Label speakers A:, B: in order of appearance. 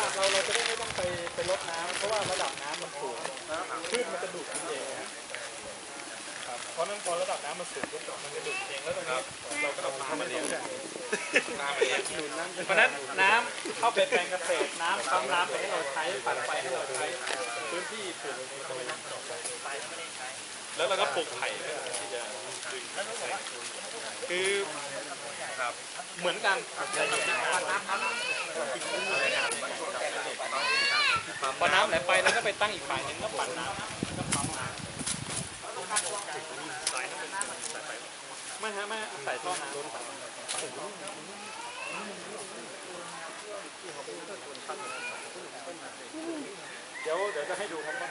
A: เราเราจะได้ไม่ต้องไปไปลดน้ำเพราะว่าระดับน้ำมันสูงพืชมันจะดูดเองนะครับเพราะนั้นพอระดับน้ำมันสูงปุ๊บมันจะดูดเองแล้วตรงนี้เราก็ต้องทำให้ตรงนี้เพราะฉะนั้นน้ำเข้าไปแปลงเกษตรน้ำปั๊มน้ำไปให้เราใช้ปั่นไฟให้เราใช้พื้นที่ปลูกก็ไม่ต้องใช้แล้วเราก็ปลูกไผ่ที่จะดึงคือเหมือนกัน พอน้ำไหลไปแล้วก็ไปตั้งอีกฝ่ายหนึงก็ปั่นน้ำก็ปั๊มน้ำไม่ฮะไม่ใส่ท่อน้ำเดี๋ยวเดี๋ยวจะให้ดูครับว่า